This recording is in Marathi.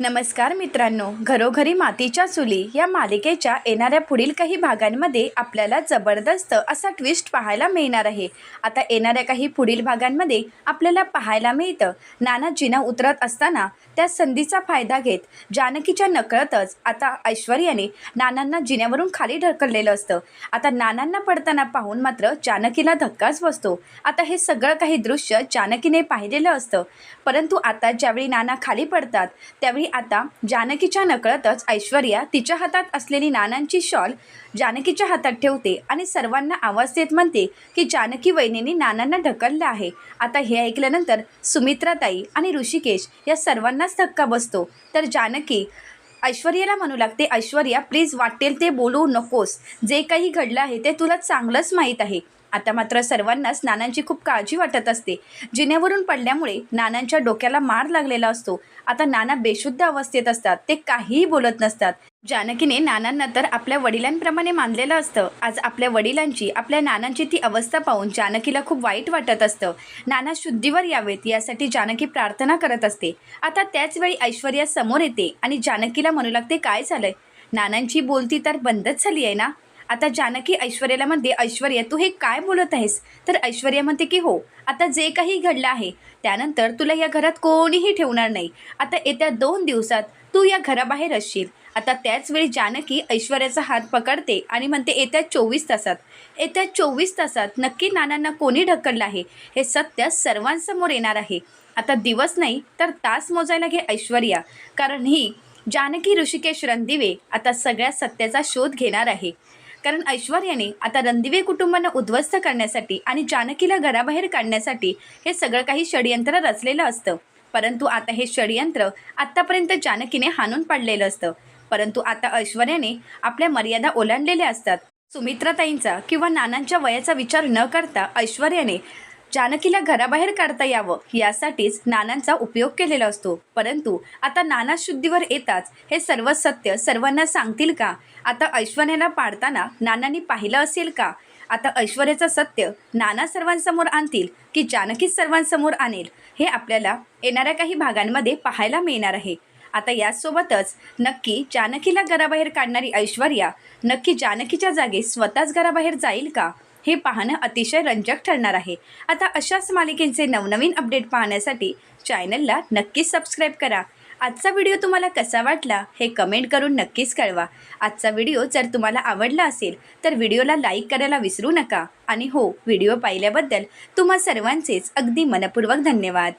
नमस्कार मित्रांनो घरोघरी मातीच्या चुली या मालिकेच्या येणाऱ्या पुढील काही भागांमध्ये आपल्याला जबरदस्त असा ट्विस्ट पाहायला मिळणार आहे. आता येणाऱ्या काही पुढील भागांमध्ये आपल्याला पाहायला मिळतं. नाना जिना उतरत असताना त्या संधीचा फायदा घेत जानकीच्या नकळतच आता ऐश्वर्याने नानांना जिन्यावरून खाली ढकललेलं असतं. आता नानांना पडताना पाहून मात्र जानकीला धक्काच बसतो. आता हे सगळं काही दृश्य जानकीने पाहिलेलं असतं. परंतु आता ज्यावेळी नाना खाली पडतात त्यावेळी आता जानकीच्या नकळतच ऐश्वर्या तिच्या हातात असलेली नानांची शॉल जानकीच्या हातात ठेवते आणि सर्वांना आवाज देत म्हणते की जानकी वहिनीने नानांना ढकललं आहे. आता हे ऐकल्यानंतर सुमित्राताई आणि ऋषिकेश या सर्वांनाच धक्का बसतो. तर जानकी ऐश्वर्याला म्हणू लागते ऐश्वर्या प्लीज वाटेल ते बोलू नकोस. जे काही घडलं आहे ते तुला चांगलंच माहीत आहे. आता मात्र सर्वांनाच नानांची खूप काळजी वाटत असते. जिन्यावरून पडल्यामुळे नानांच्या डोक्याला मार लागलेला असतो. आता नाना बेशुद्ध अवस्थेत असतात. ते काहीही बोलत नसतात. जानकीने नानांना तर आपल्या वडिलांप्रमाणे मानलेलं असतं. आज आपल्या वडिलांची आपल्या नानांची ती अवस्था पाहून जानकीला खूप वाईट वाटत असतं. नाना शुद्धीवर यावेत यासाठी जानकी प्रार्थना करत असते. आता त्याचवेळी ऐश्वर्या समोर येते आणि जानकीला म्हणू लागते काय झालंय? नानांची बोलती तर बंदच झाली आहे ना? आता जानकी ऐश्वर्याला म्हणते ऐश्वर्या तू हे काय बोलत आहेस? तर ऐश्वर्या म्हणते की हो आता जे काही घडलं आहे त्यानंतर तुला या घरात कोणीही ठेवणार नाही. आता येत्या दोन दिवसात तू या घराबाहेर असशील. आता त्याच वेळी जानकी ऐश्वर्याचा हात पकडते आणि म्हणते येत्या चोवीस तासात येत्या चोवीस तासात नक्की नानांना कोणी ढकललं आहे? हे सत्य सर्वांसमोर येणार आहे. आता दिवस नाही तर तास मोजायला घे ऐश्वर्या. कारण ही जानकी ऋषिकेश रणदिवे आता सगळ्या सत्याचा शोध घेणार आहे. कारण ऐश्वर्याने आता रणदिवे कुटुंबांना उद्ध्वस्त करण्यासाठी आणि जानकीला घराबाहेर काढण्यासाठी हे सगळं काही षडयंत्र रचलेलं असतं. परंतु आता हे षडयंत्र आत्तापर्यंत जानकीने हाणून पाडलेलं असतं. परंतु आता ऐश्वर्याने आपल्या मर्यादा ओलांडलेल्या असतात. सुमित्राताईंचा किंवा नानांच्या वयाचा विचार न करता ऐश्वर्याने जानकीला घराबाहेर काढता यावं यासाठीच नानांचा उपयोग केलेला असतो. परंतु आता नाना शुद्धीवर येताच हे सर्व सत्य सर्वांना सांगतील का? आता ऐश्वर्याला पाडताना नानांनी पाहिलं असेल का? आता ऐश्वर्याचं सत्य नाना सर्वांसमोर आणतील की जानकीच सर्वांसमोर आणेल हे आपल्याला येणाऱ्या काही भागांमध्ये पाहायला मिळणार आहे. आता यासोबतच नक्की जानकीला घराबाहेर काढणारी ऐश्वर्या नक्की जानकीच्या जागी स्वतःच घराबाहेर जाईल का? हे पाहणं अतिशय रंजक ठरणार आहे. आता अशाच मालिकेचे नवनवीन अपडेट पाहण्यासाठी चॅनलला नक्कीच सबस्क्राईब करा. आजचा व्हिडिओ तुम्हाला कसा वाटला हे कमेंट करून नक्कीच कळवा. आजचा व्हिडिओ जर तुम्हाला आवडला असेल तर व्हिडिओला लाईक करायला विसरू नका. आणि हो व्हिडिओ पाहिल्याबद्दल तुम्हा सर्वांचेच अगदी मनपूर्वक धन्यवाद.